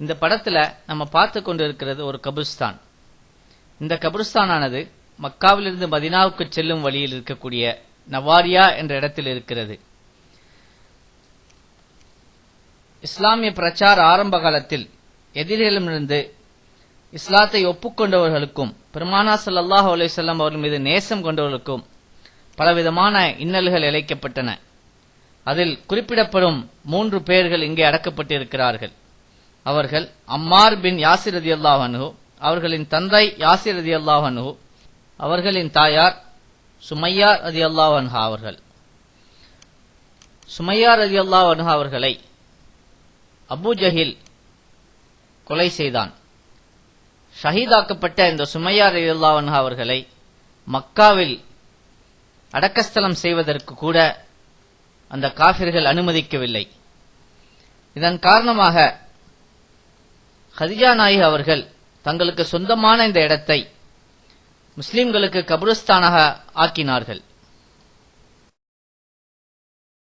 இந்த படத்துல நம்ம பார்த்து கொண்டிருக்கிறது ஒரு கபிரிஸ்தான். இந்த கபிரிஸ்தானானது மக்காவிலிருந்து மதினாவுக்கு செல்லும் வழியில் இருக்கக்கூடிய நவாரியா என்ற இடத்தில் இருக்கிறது. இஸ்லாமிய பிரச்சார ஆரம்ப காலத்தில் எதிரிகளிடமிருந்து இஸ்லாத்தை ஒப்புக்கொண்டவர்களுக்கும் பெருமானா சல்லாஹ் அலைஹி அவர்கள் மீது நேசம் கொண்டவர்களுக்கும் பலவிதமான இன்னல்கள் இழைக்கப்பட்டன. அதில் குறிப்பிடப்படும் மூன்று பேர்கள் இங்கே அடக்கப்பட்டிருக்கிறார்கள். அவர்கள் அம்மார் பின் யாசிர் ரதியல்லாஹு அல்லாஹனு அவர்களின் தந்தை யாசிர் ரதியல்லாஹு அல்லாஹனு அவர்களின் தாயார் சுமையா ரதியல்லாஹு அல்லாஹன்ஹா அவர்கள். சுமையா ரதி அன்ஹா அவர்களை அபு ஜஹில் கொலை செய்தான். ஷஹீதாக்கப்பட்ட இந்த சுமையா ரதி அல்லாஹன்ஹா அவர்களை மக்காவில் அடக்கஸ்தலம் செய்வதற்கு கூட அந்த காபிர்கள் அனுமதிக்கவில்லை. இதன் காரணமாக கதிஜா நாயி அவர்கள் தங்களுக்கு சொந்தமான இந்த இடத்தை முஸ்லிம்களுக்கு கபுரஸ்தானாக ஆக்கினார்கள்.